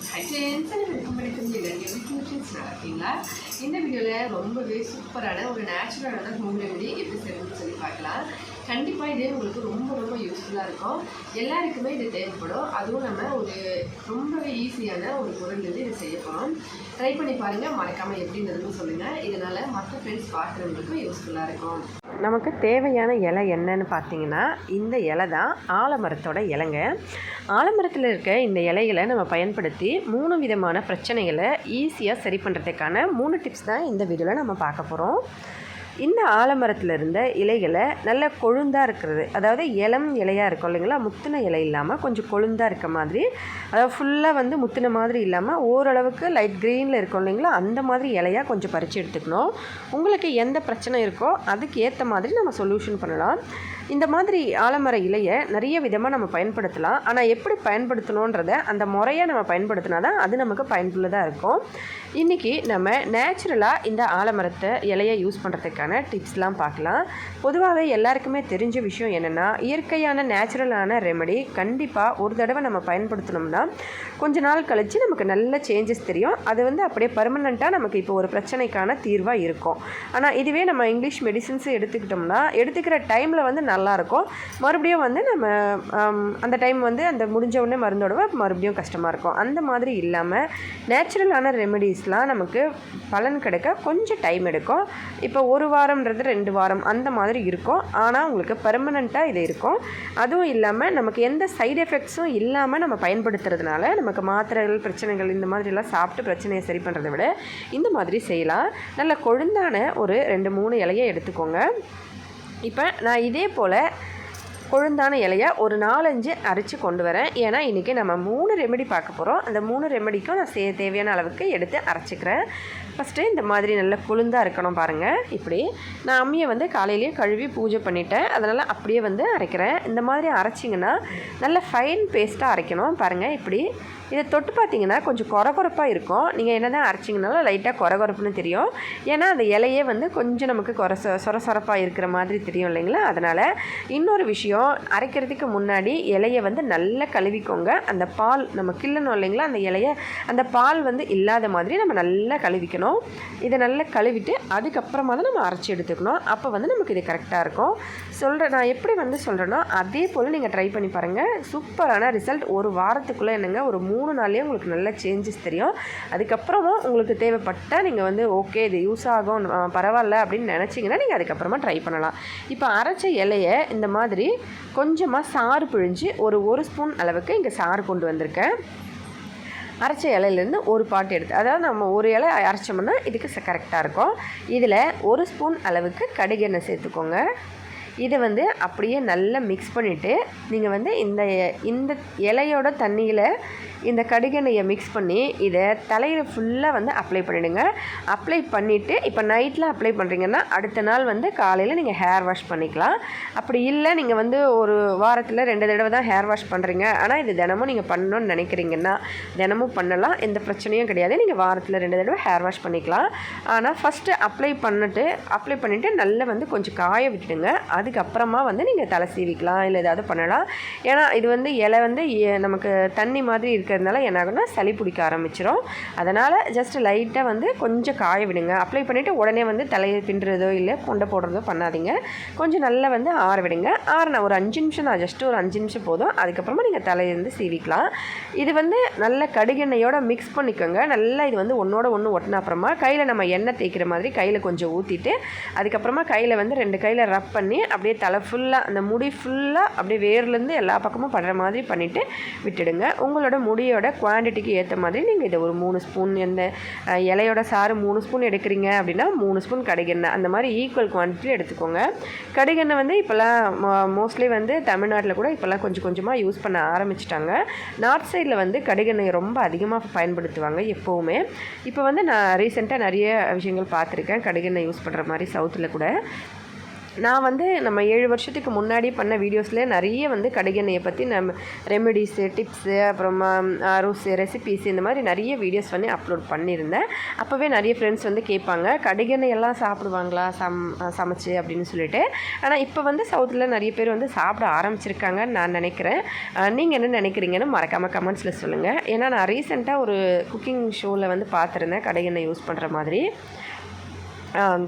Friends welcome வணக்கம் எல்லாரும் YouTubes நல்லா இருக்கீங்களா இந்த வீடியோவில் ரொம்பவே சூப்பரான ஒரு நேச்சுரலான ஹோம் ரெமெடி எப்படி செய்யணும்னு சொல்லி பார்க்கலாம். கண்டிப்பாக இதே உங்களுக்கு ரொம்ப ரொம்ப யூஸ்ஃபுல்லாக இருக்கும். எல்லாருக்குமே இது தேவைப்படும். அதுவும் நம்ம ஒரு ரொம்பவே ஈஸியான ஒரு பொருள் வந்து இது செய்ய போகிறோம் ட்ரை பண்ணி பாருங்கள் மறக்காமல் எப்படின்னு சொல்லுங்கள் இதனால் மற்ற ஃப்ரெண்ட்ஸ் பார்க்குறவங்களுக்கும் யூஸ்ஃபுல்லாக இருக்கும். நமக்கு தேவையான இலை என்னன்னு பார்த்தீங்கன்னா இந்த இலை தான் ஆலமரத்தோட இலைங்க. ஆலமரத்தில் இருக்க இந்த இலைகளை நம்ம பயன்படுத்தி மூணு விதமான பிரச்சனைகளை ஈஸியாக சரி பண்ணுறதுக்கான மூணு டிப்ஸ் தான் இந்த வீடியோவில் நம்ம பார்க்க போகிறோம் இந்த ஆலமரத்தில் இருந்த இலைகளை நல்ல கொழுந்தாக இருக்கிறது. அதாவது இளம் இலையாக இருக்கும் இல்லைங்களா? முத்தின இலை இல்லாமல் கொஞ்சம் கொழுந்தாக இருக்க மாதிரி. அதாவது ஃபுல்லாக வந்து முத்தின மாதிரி இல்லாமல் ஓரளவுக்கு லைட் க்ரீனில் இருக்கும் இல்லைங்களா? அந்த மாதிரி இலையாக கொஞ்சம் பறித்து எடுத்துக்கணும். உங்களுக்கு எந்த பிரச்சனை இருக்கோ அதுக்கு ஏற்ற மாதிரி நம்ம சொல்யூஷன் பண்ணலாம். இந்த மாதிரி ஆலமர இலையை நிறைய விதமாக நம்ம பயன்படுத்தலாம். ஆனால் எப்படி பயன்படுத்தணுன்றத அந்த முறையாக நம்ம பயன்படுத்தினா தான் அது நமக்கு பயனுள்ளதாக இருக்கும். இன்றைக்கி நம்ம நேச்சுரலாக இந்த ஆலமரத்தை இலையை யூஸ் பண்ணுறதுக்கான டிப்ஸ்லாம் பார்க்கலாம். பொதுவாகவே எல்லாருக்குமே தெரிஞ்ச விஷயம் என்னென்னா இயற்கையான நேச்சுரலான ரெமடி கண்டிப்பாக ஒரு தடவை நம்ம பயன்படுத்தினோம்னா கொஞ்ச நாள் கழித்து நமக்கு நல்ல சேஞ்சஸ் தெரியும். அது வந்து அப்படியே பர்மனெண்ட்டாக நமக்கு இப்போ ஒரு பிரச்சனைக்கான தீர்வாக இருக்கும். ஆனால் இதுவே நம்ம இங்கிலீஷ் மெடிசின்ஸ் எடுத்துக்கிட்டோம்னா எடுத்துக்கிற டைமில் வந்து நல்லாயிருக்கும். மறுபடியும் வந்து நம்ம அந்த டைம் வந்து அந்த முடிஞ்ச உடனே மருந்தோட மறுபடியும் கஷ்டமாக இருக்கும். அந்த மாதிரி இல்லாமல் நேச்சுரலான ரெமெடிஸ்லாம் நமக்கு பலன் கிடைக்க கொஞ்சம் டைம் எடுக்கும். இப்போ ஒரு வாரம்ன்றது ரெண்டு வாரம் அந்த மாதிரி இருக்கும். ஆனால் உங்களுக்கு பெர்மனண்ட்டாக இது இருக்கும். அதுவும் இல்லாமல் நமக்கு எந்த சைடு எஃபெக்ட்ஸும் இல்லாமல் நம்ம பயன்படுத்துறதுனால நமக்கு மாத்திரைகள் பிரச்சனைகள் இந்த மாதிரிலாம் சாப்பிட்டு பிரச்சனையை சரி பண்ணுறதை விட இந்த மாதிரி செய்யலாம். நல்ல கொழுந்தான ஒரு ரெண்டு மூணு இலையை எடுத்துக்கோங்க. இப்போ நான் இதே போல் கொழுந்தான இலையை ஒரு நாலஞ்சு அரைச்சி கொண்டு வரேன். ஏன்னா இன்றைக்கி நம்ம மூணு ரெமெடி பார்க்க போகிறோம் அந்த மூணு ரெமெடிக்கும் நான் சே தேவையான அளவுக்கு எடுத்து அரைச்சிக்கிறேன். ஃபஸ்ட்டு இந்த மாதிரி நல்ல கொழுந்தாக இருக்கணும் பாருங்கள் இப்படி நான் அம்மியை வந்து காலையிலேயே கழுவி பூஜை பண்ணிட்டேன். அதனால் அப்படியே வந்து அரைக்கிறேன். இந்த மாதிரி அரைச்சிங்கன்னா நல்ல ஃபைன் பேஸ்ட்டாக அரைக்கணும் பாருங்கள் இப்படி இதை தொட்டு பார்த்தீங்கன்னா கொஞ்சம் குறகுறப்பாக இருக்கும். நீங்கள் என்ன தான் அரைச்சிங்கனாலும் லைட்டாக குறகுறப்புன்னு தெரியும். ஏன்னா அந்த இலையே வந்து கொஞ்சம் நமக்கு கொர சொ சொர சொரப்பாக இருக்கிற மாதிரி தெரியும் இல்லைங்களா? அதனால் இன்னொரு விஷயம் அரைக்கிறதுக்கு முன்னாடி இலையை வந்து நல்லா கழுவிக்கோங்க. அந்த பால் நம்ம கிள்ளணும் இல்லைங்களா? அந்த இலையை அந்த பால் வந்து இல்லாத மாதிரி நம்ம நல்லா கழுவிக்கணும். இதை நல்லா கழுவிட்டு அதுக்கப்புறமா தான் நம்ம அரைச்சி எடுத்துக்கணும். அப்போ வந்து நமக்கு இது கரெக்டாக இருக்கும். சொல்கிறேன் நான் எப்படி வந்து சொல்கிறேன்னா அதே போல் நீங்கள் ட்ரை பண்ணி பாருங்கள் சூப்பரான ரிசல்ட் ஒரு வாரத்துக்குள்ளே என்னங்க? ஒரு மூணு நாள்லேயே உங்களுக்கு நல்ல சேஞ்சஸ் தெரியும். அதுக்கப்புறமா உங்களுக்கு தேவைப்பட்டால் நீங்கள் வந்து ஓகே இது யூஸ் ஆகும் பரவாயில்ல அப்படின்னு நினச்சிங்கன்னா நீங்கள் அதுக்கப்புறமா ட்ரை பண்ணலாம். இப்போ அரைச்ச இலையை இந்த மாதிரி கொஞ்சமாக சாறு பிழிஞ்சு ஒரு ஒரு ஸ்பூன் அளவுக்கு இங்கே சாறு கொண்டு வந்திருக்கேன். அரைச்ச இலையிலேருந்து ஒரு பாட்டு எடுத்து அதாவது நம்ம ஒரு இலை அரைச்சோம்னா இதுக்கு கரெக்டாக இருக்கும். இதில் ஒரு ஸ்பூன் அளவுக்கு கடுகெண்ணெய் சேர்த்துக்கோங்க. இதை வந்து அப்படியே நல்லா மிக்ஸ் பண்ணிவிட்டு நீங்கள் வந்து இந்த இந்த இலையோட தண்ணியில் இந்த கடுகெண்ணெயை மிக்ஸ் பண்ணி இதை தலையில் ஃபுல்லாக வந்து அப்ளை பண்ணிவிடுங்க அப்ளை பண்ணிவிட்டு இப்போ நைட்டில் அப்ளை பண்ணுறீங்கன்னா அடுத்த நாள் வந்து காலையில் நீங்கள் ஹேர் வாஷ் பண்ணிக்கலாம். அப்படி இல்லை நீங்கள் வந்து ஒரு வாரத்தில் ரெண்டு தடவை தான் ஹேர் வாஷ் பண்ணுறீங்க ஆனால் இது தினமும் நீங்கள் பண்ணணும்னு நினைக்கிறீங்கன்னா தினமும் பண்ணலாம். எந்த பிரச்சனையும் கிடையாது. நீங்கள் வாரத்தில் ரெண்டு தடவை ஹேர் வாஷ் பண்ணிக்கலாம். ஆனால் ஃபஸ்ட்டு அப்ளை பண்ணிட்டு அப்ளை பண்ணிவிட்டு நல்லா வந்து கொஞ்சம் காய விட்டுடுங்க. அதுக்கப்புறமா வந்து நீங்கள் தலை சீவிக்கலாம் இல்லை ஏதாவது பண்ணலாம். ஏன்னா இது வந்து இலை வந்து நமக்கு தண்ணி மாதிரி இருக்கிறதுனால என்ன ஆகும்னா சளி பிடிக்க ஆரம்பிச்சிடும் அதனால் ஜஸ்ட் லைட்டாக வந்து கொஞ்சம் காய விடுங்க. அப்ளை பண்ணிவிட்டு உடனே வந்து தலையை பின்னுறதோ இல்லை கொண்டை போடுறதோ பண்ணாதீங்க. கொஞ்சம் நல்லா வந்து ஆற விடுங்க. ஆறின ஒரு அஞ்சு நிமிஷம் தான். ஜஸ்ட் ஒரு அஞ்சு நிமிஷம் போதும். அதுக்கப்புறமா நீங்கள் தலையை வந்து சீவிக்கலாம். இது வந்து நல்ல கடுகெண்ணெயோட மிக்ஸ் பண்ணிக்கோங்க. நல்லா இது வந்து ஒன்றோட ஒன்று ஒட்டின அப்புறமா கையில் நம்ம எண்ணெய் தேய்க்கிற மாதிரி கையில் கொஞ்சம் ஊற்றிட்டு அதுக்கப்புறமா கையில் வந்து ரெண்டு கையில் ரப் பண்ணி அப்படியே தலை ஃபுல்லாக அந்த முடி ஃபுல்லாக அப்படியே வேர்லேருந்து எல்லா பக்கமும் படுற மாதிரி பண்ணிவிட்டு விட்டுடுங்க. உங்களோட முடி பொடியோட குவான்டிட்டிக்கு ஏற்ற மாதிரி நீங்கள் இதை ஒரு மூணு ஸ்பூன் எந்த இலையோட சாறு மூணு ஸ்பூன் எடுக்கிறீங்க அப்படின்னா மூணு ஸ்பூன் கடுகெண்ணெய் அந்த மாதிரி ஈக்குவல் குவான்டிட்டி எடுத்துக்கோங்க. கடுகெண்ணெய் வந்து இப்போல்லாம் மோஸ்ட்லி வந்து தமிழ்நாட்டில் கூட இப்போல்லாம் கொஞ்சம் கொஞ்சமாக யூஸ் பண்ண ஆரம்பிச்சிட்டாங்க. நார்த் சைடில் வந்து கடுகெண்ணெய் ரொம்ப அதிகமாக பயன்படுத்துவாங்க எப்போவுமே. இப்போ வந்து நான் ரீசெண்டாக நிறைய விஷயங்கள் பார்த்துருக்கேன். கடுகெண்ணெய் யூஸ் பண்ணுற மாதிரி சவுத்தில் கூட. நான் வந்து நம்ம ஏழு வருஷத்துக்கு முன்னாடி பண்ண வீடியோஸில் நிறைய வந்து கடுகெண்ணெயை பற்றி நம்ம ரெமெடிஸு டிப்ஸு அப்புறமா அரோஸு ரெசிபீஸ் இந்த மாதிரி நிறைய வீடியோஸ் வந்து அப்லோட் பண்ணியிருந்தேன். அப்போவே நிறைய ஃப்ரெண்ட்ஸ் வந்து கேட்பாங்க கடுகெண்ணெயெல்லாம் சாப்பிடுவாங்களா? சம் சமைச்சு? அப்படின்னு சொல்லிட்டு. ஆனால் இப்போ வந்து சவுத்தில் நிறைய பேர் வந்து சாப்பிட ஆரம்பிச்சிருக்காங்கன்னு நான் நினைக்கிறேன். நீங்கள் என்ன நினைக்கிறீங்கன்னு மறக்காமல் கமெண்ட்ஸில் சொல்லுங்கள் ஏன்னா நான் ரீசெண்டாக ஒரு குக்கிங் ஷோவில் வந்து பார்த்துருந்தேன் கடுகெண்ணெய் யூஸ் பண்ணுற மாதிரி.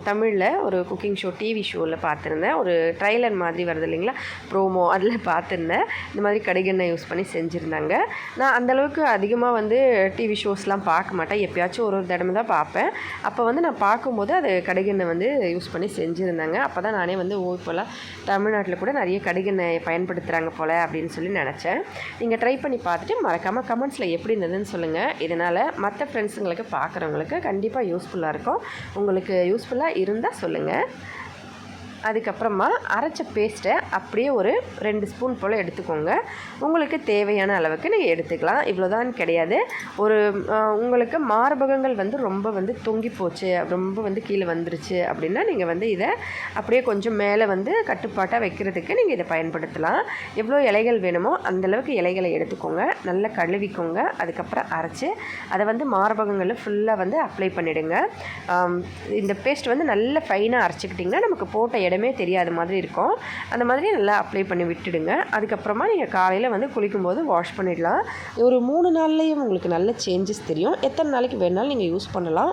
தமிழில் ஒரு குக்கிங் ஷோ டிவி ஷோவில் பார்த்துருந்தேன். ஒரு ட்ரைலர் மாதிரி வருது இல்லைங்களா? ப்ரோமோ அதில் பார்த்துருந்தேன். இந்த மாதிரி கடுகெண்ணெய் யூஸ் பண்ணி செஞ்சுருந்தாங்க. நான் அந்தளவுக்கு அதிகமாக வந்து டிவி ஷோஸ்லாம் பார்க்க மாட்டேன். எப்பயாச்சும் ஒரு ஒரு தடவை தான் பார்ப்பேன். அப்போ வந்து நான் பார்க்கும்போது அது கடுகெண்ணெய் வந்து யூஸ் பண்ணி செஞ்சுருந்தாங்க. அப்போ தான் நானே வந்து ஓ இப்போலாம் தமிழ்நாட்டில் கூட நிறைய கடுகெண்ணெய் பயன்படுத்துகிறாங்க போல் அப்படின்னு சொல்லி நினச்சேன். நீங்கள் ட்ரை பண்ணி பார்த்துட்டு மறக்காமல் கமெண்ட்ஸில் எப்படி இருந்ததுன்னு சொல்லுங்கள் இதனால் மற்ற ஃப்ரெண்ட்ஸுங்களுக்கு பார்க்குறவங்களுக்கு கண்டிப்பாக யூஸ்ஃபுல்லாக இருக்கும். உங்களுக்கு யூஸ்ஃபுல்லாக இருந்தால் சொல்லுங்கள் அதுக்கப்புறமா அரைச்ச பேஸ்ட்டை அப்படியே ஒரு ரெண்டு ஸ்பூன் போல் எடுத்துக்கோங்க. உங்களுக்கு தேவையான அளவுக்கு நீங்கள் எடுத்துக்கலாம். இவ்வளோதான் கிடையாது. ஒரு உங்களுக்கு மார்பகங்கள் வந்து ரொம்ப வந்து தொங்கி போச்சு ரொம்ப வந்து கீழே வந்துருச்சு அப்படின்னா நீங்கள் வந்து இதை அப்படியே கொஞ்சம் மேலே வந்து கட்டுப்பாட்டாக வைக்கிறதுக்கு நீங்கள் இதை பயன்படுத்தலாம். எவ்வளோ இலைகள் வேணுமோ அந்த அளவுக்கு இலைகளை எடுத்துக்கோங்க. நல்லா கழுவிக்கோங்க. அதுக்கப்புறம் அரைச்சி அதை வந்து மார்பகங்களில் ஃபுல்லாக வந்து அப்ளை பண்ணிவிடுங்க இந்த பேஸ்ட் வந்து நல்ல ஃபைனாக அரைச்சிக்கிட்டிங்கன்னா நமக்கு போட்ட இடமே தெரியாத மாதிரி இருக்கும். அந்த மாதிரி நல்லா அப்ளை பண்ணி விட்டுடுங்க. அதுக்கப்புறமா நீங்கள் காலையில் வந்து குளிக்கும்போது வாஷ் பண்ணிடலாம். ஒரு மூணு நாள்லேயும் உங்களுக்கு நல்ல சேஞ்சஸ் தெரியும். எத்தனை நாளைக்கு வேணாலும் நீங்கள் யூஸ் பண்ணலாம்.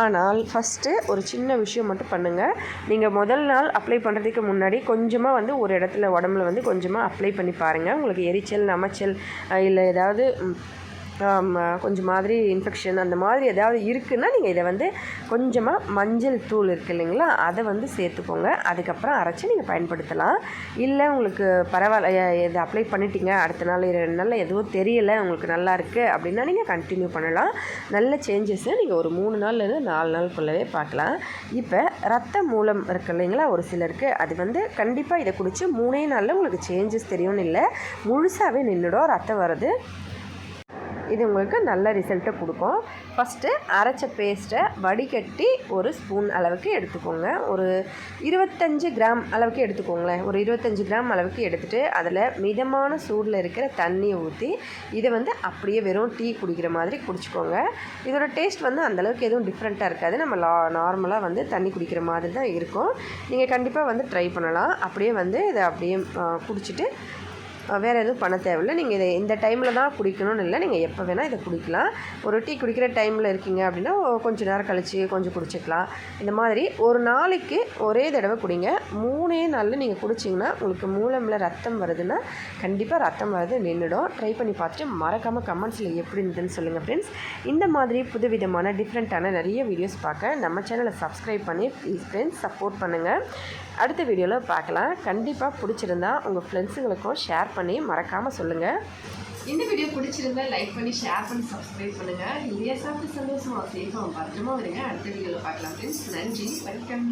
ஆனால் ஃபஸ்ட்டு ஒரு சின்ன விஷயம் மட்டும் பண்ணுங்கள் நீங்கள் முதல் நாள் அப்ளை பண்ணுறதுக்கு முன்னாடி கொஞ்சமாக வந்து ஒரு இடத்துல உடம்புல வந்து கொஞ்சமாக அப்ளை பண்ணி பாருங்கள் உங்களுக்கு எரிச்சல் நமைச்சல் இல்லை ஏதாவது கொஞ்சம் மாதிரி இன்ஃபெக்ஷன் அந்த மாதிரி ஏதாவது இருக்குன்னா நீங்கள் இதை வந்து கொஞ்சமாக மஞ்சள் தூள் இருக்குது இல்லைங்களா அதை வந்து சேர்த்துக்கோங்க. அதுக்கப்புறம் அரைச்சி நீங்கள் பயன்படுத்தலாம். இல்லை உங்களுக்கு பரவாயில்ல இதை அப்ளை பண்ணிட்டீங்க அடுத்த நாள் இரண்டு ரெண்டு நாளில் எதுவும் தெரியலை உங்களுக்கு நல்லா இருக்குது அப்படின்னா நீங்கள் கண்டினியூ பண்ணலாம். நல்ல சேஞ்சஸை நீங்கள் ஒரு மூணு நாள்லேருந்து நாலு நாளுக்குள்ளவே பார்க்கலாம். இப்போ ரத்த மூலம் இருக்கு இல்லைங்களா ஒரு சிலருக்கு அது வந்து கண்டிப்பாக இதை குடித்து மூணே நாளில் உங்களுக்கு சேஞ்சஸ் தெரியும்னு இல்லை முழுசாகவே நின்றுடும் ரத்தம் வருது. இது உங்களுக்கு நல்ல ரிசல்ட்டை கொடுக்கும். ஃபஸ்ட்டு அரைச்ச பேஸ்ட்டை வடிகட்டி ஒரு ஸ்பூன் அளவுக்கு எடுத்துக்கோங்க. ஒரு இருபத்தஞ்சு கிராம் அளவுக்கு எடுத்துக்கோங்களேன். ஒரு இருபத்தஞ்சு கிராம் அளவுக்கு எடுத்துகிட்டு அதில் மிதமான சூடில் இருக்கிற தண்ணியை ஊற்றி இதை வந்து அப்படியே வெறும் டீ குடிக்கிற மாதிரி குடிச்சிக்கோங்க. இதோட டேஸ்ட் வந்து அந்தளவுக்கு எதுவும் டிஃப்ரெண்ட்டாக இருக்காது. நம்ம லா நார்மலாக வந்து தண்ணி குடிக்கிற மாதிரி தான் இருக்கும். நீங்கள் கண்டிப்பாக வந்து ட்ரை பண்ணலாம். அப்படியே வந்து இதை அப்படியே குடிச்சிட்டு வேறு எதுவும் பண்ண தேவையில்லை. நீங்கள் இதை இந்த டைமில் தான் குடிக்கணும்னு இல்லை. நீங்கள் எப்போ வேணால் இதை குடிக்கலாம். ஒரு டீ குடிக்கிற டைமில் இருக்கீங்க அப்படின்னா கொஞ்சம் நேரம் கழித்து கொஞ்சம் குடிச்சிக்கலாம். இந்த மாதிரி ஒரு நாளைக்கு ஒரே தடவை குடிங்க. மூணே நாளில் நீங்கள் குடிச்சிங்கன்னா உங்களுக்கு மூலமில் ரத்தம் வருதுன்னா கண்டிப்பாக ரத்தம் வருது நின்றுடும். ட்ரை பண்ணி பார்த்துட்டு மறக்காமல் கமெண்ட்ஸில் எப்படி இருந்ததுன்னு சொல்லுங்கள் ஃப்ரெண்ட்ஸ் இந்த மாதிரி புதுவிதமான டிஃப்ரெண்ட்டான நிறைய வீடியோஸ் பார்க்க நம்ம சேனலை சப்ஸ்கிரைப் பண்ணி ப்ளீஸ் ஃப்ரெண்ட்ஸ் சப்போர்ட் பண்ணுங்கள் அடுத்த வீடியோவில் பார்க்கலாம். கண்டிப்பாக பிடிச்சிருந்தா உங்கள் ஃப்ரெண்ட்ஸுங்களுக்கும் ஷேர் பண்ணி மறக்காமல் சொல்லுங்கள் இந்த வீடியோ பிடிச்சிருந்தா லைக் பண்ணி ஷேர் பண்ணி சப்ஸ்கிரைப் பண்ணுங்கள் இந்தியா சாப்பிட்டு சந்தோஷமாக சேஃபாக பத்திரமா வருங்க அடுத்த வீடியோவில் பார்க்கலாம் ஃப்ரெண்ட்ஸ் நன்றி. வணக்கம்.